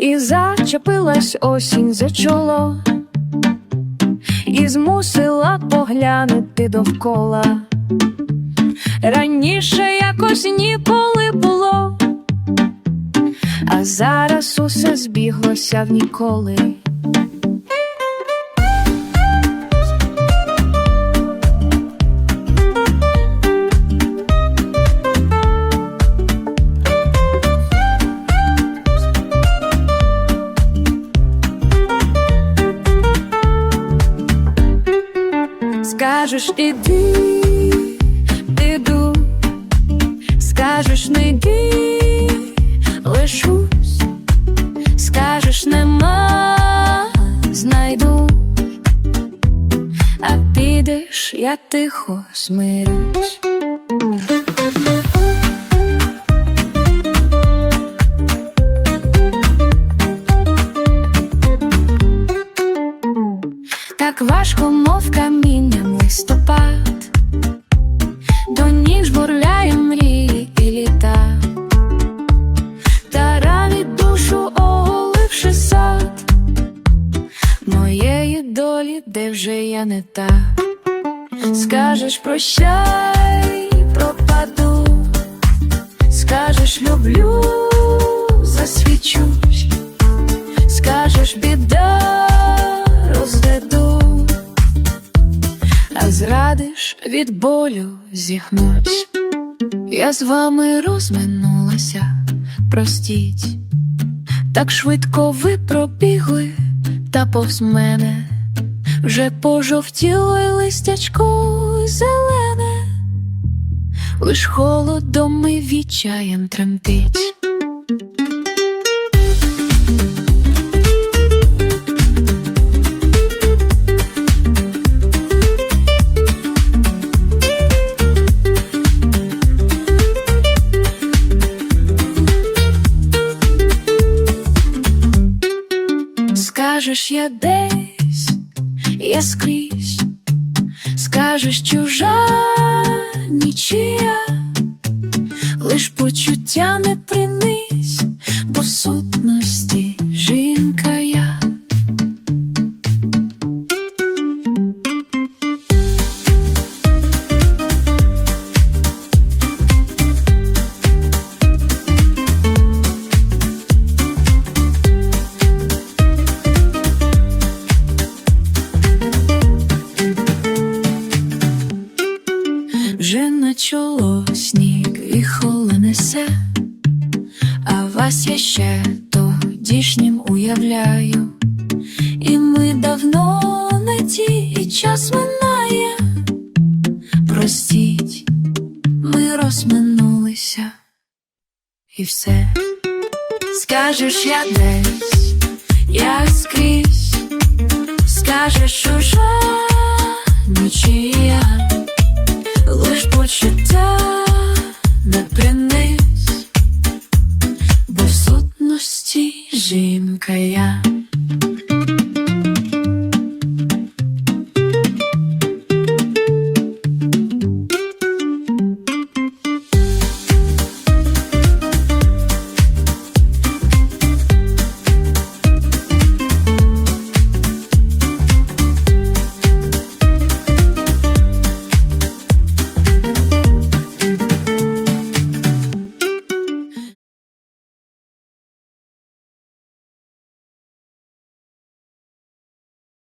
і зачепилась осінь за чоло, і змусила поглянути довкола. Раніше якось ніколи було, а зараз усе збіглося в ніколи. Скажеш іди, іду, скажеш не йди, лишусь, скажеш нема, знайду, а підеш, я тихо смирюсь. Так важко, мов камінням листопад, до ніг жбурляє мрії і літа, та ранить душу, оголивши сад. Моєї долі, де вже я не та. Скажеш прощай, пропаду, скажеш люблю, а зрадиш від болю зігнусь. Я з вами розминулася, простіть, так швидко ви пробігли, та повз мене вже пожовтіло й листячко зелене, лиш холодом і відчаєм тремтить. Скажеш я десь, я скрізь, скажеш чужа нічия, лиш почуття не принись, бо в несе, а вас я ще тодішнім уявляю, і ми давно не ті, і час минає. Простіть, ми розминулися, і все. Скажеш я десь, я скрізь, скажеш чужа нічия. Лиш почуття не